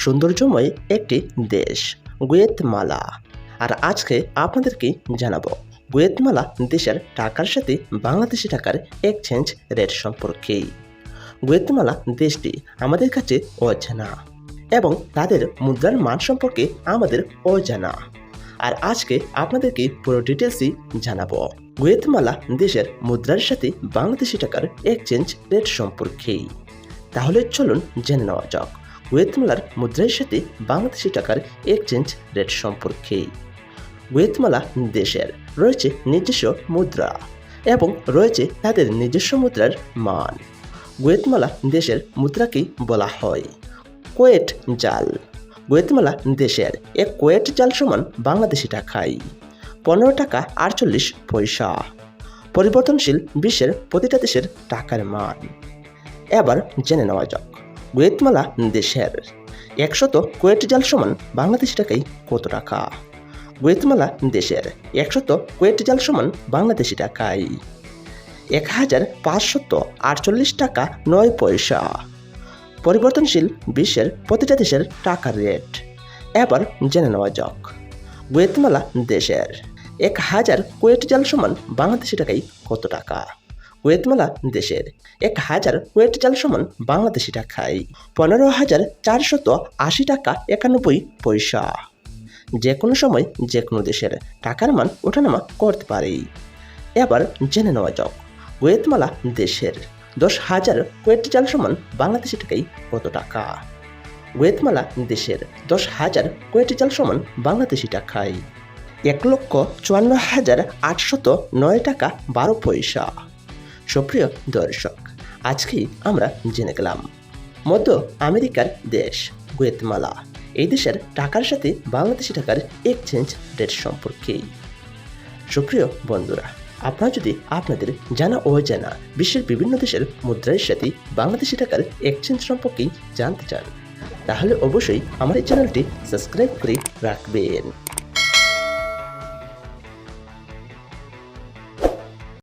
সৌন্দর্যময় একটি দেশ, গুয়েতমালা। আর আজকে আপনাদেরকে জানাব, গুয়েতমালা দেশের টাকার সাথে বাংলাদেশি টাকার এক্সচেঞ্জ রেট সম্পর্কে। গুয়েতমালা দেশটি আমাদের কাছে অজানা এবং তাদের মুদ্রার মান সম্পর্কে আমাদের অজানা। আর আজকে আপনাদেরকে পুরো ডিটেলসই জানাব, গুয়েতমালা দেশের মুদ্রার সাথে বাংলাদেশি টাকার এক্সচেঞ্জ রেট সম্পর্কে। তাহলে চলুন জেনে নেওয়া যাক। গুয়েতমালার মুদ্রার সাথে বাংলাদেশি টাকার এক্সচেঞ্জ রেট সম্পর্কে। গুয়েতমালা দেশের রয়েছে নিজস্ব মুদ্রা এবং রয়েছে তাদের নিজস্ব মুদ্রার মান। গুয়েতমালা দেশের মুদ্রাকেই বলা হয় কোয়েট জাল। গুয়েতমালা দেশের এক কোয়েট জাল সমান বাংলাদেশি টাকায় পনেরো টাকা আটচল্লিশ পয়সা। পরিবর্তনশীল বিশ্বের প্রতিটা দেশের টাকার মান। এবার জেনে নেওয়া যাক। গুয়েতমালা দেশের। একশত কোয়েট জাল সমান বাংলাদেশ টাকায় কত টাকা? গুয়েতমালা দেশের একশত কোয়েট জাল সমান বাংলাদেশি টাকায় এক হাজার পাঁচশত আটচল্লিশ টাকা নয় পয়সা। পরিবর্তনশীল বিশ্বের প্রতিটা দেশের টাকার রেট। এবার জেনে নেওয়া যাক। গুয়েতমালা দেশের এক হাজার কোয়েট জাল সমান বাংলাদেশি টাকায় কত টাকা? গুয়েতমালা দেশের। এক হাজার ওয়েট জাল সমান বাংলাদেশি টাকায়। পনেরো হাজার চারশত আশি টাকা একানব্বই পয়সা। যে কোনো সময় যে কোনো দেশের টাকার মান ওঠানামা করতে পারে। এবার জেনে নেওয়া যাক, ওয়েতমালা দেশের দশ হাজার কোয়েট জাল সমান বাংলাদেশি টাকায় কত টাকা? গুয়েতমালা দেশের দশ হাজার কোয়েট জাল সমান বাংলাদেশি টাকায় এক লক্ষ চুয়ান্ন হাজার আটশত নয় টাকা বারো পয়সা। সুপ্রিয় দর্শক আজকেই আমরা জেনে গেলাম, মধ্য আমেরিকার দেশ গুয়েতমালা। এই দেশের টাকার সাথে বাংলাদেশি টাকার এক্সচেঞ্জ রেট সম্পর্কে। সুপ্রিয় বন্ধুরা, আপনারা যদি আপনাদের জানা ও জানা বিশ্বের বিভিন্ন দেশের মুদ্রার সাথে বাংলাদেশি টাকার এক্সচেঞ্জ সম্পর্কেই জানতে চান, তাহলে অবশ্যই আমার এই চ্যানেলটি সাবস্ক্রাইব করে রাখবেন।